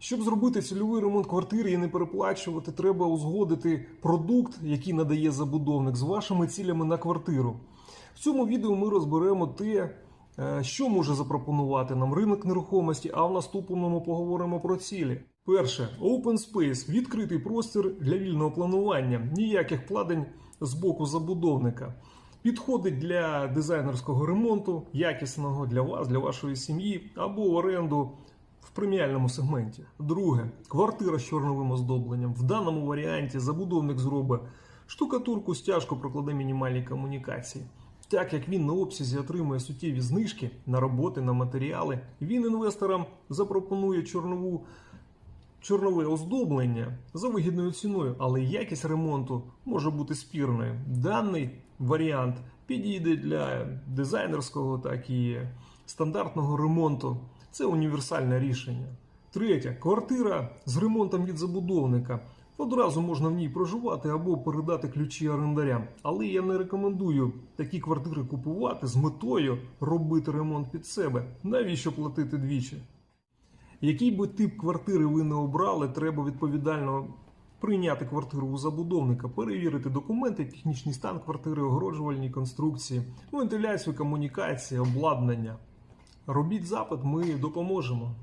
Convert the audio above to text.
Щоб зробити цільовий ремонт квартири і не переплачувати, треба узгодити продукт, який надає забудовник, з вашими цілями на квартиру. В цьому відео ми розберемо те, е, що може запропонувати нам ринок нерухомості, а в наступному поговоримо про цілі. Перше, Open Space – відкритий простір для вільного планування, ніяких вкладень з боку забудовника. Підходить для дизайнерського ремонту, якісного для вас, для вашої сім'ї або оренду в преміальному сегменті. Друге, квартира з чорновим оздобленням. В даному варіанті забудовник зробить штукатурку, стяжку прокладе мінімальні комунікації. Так як він на обсязі отримує суттєві знижки на роботи, на матеріали, він інвесторам запропонує чорнову чорнове оздоблення за вигідною ціною, але якість ремонту може бути спірною. Даний варіант підійде для дизайнерського, так і стандартного ремонту. Це універсальне рішення. Третє квартира з ремонтом від забудовника. Одразу можна в ній проживати або передати ключі орендарям. Але я не рекомендую такі квартири купувати з метою робити ремонт під себе. Навіщо платити двічі? Який би тип квартири ви не обрали, треба відповідально прийняти квартиру у забудовника, перевірити документи, технічний стан квартири, огороджувальні конструкції, вентиляцію, комунікації, обладнання. Робіть запит, ми допоможемо.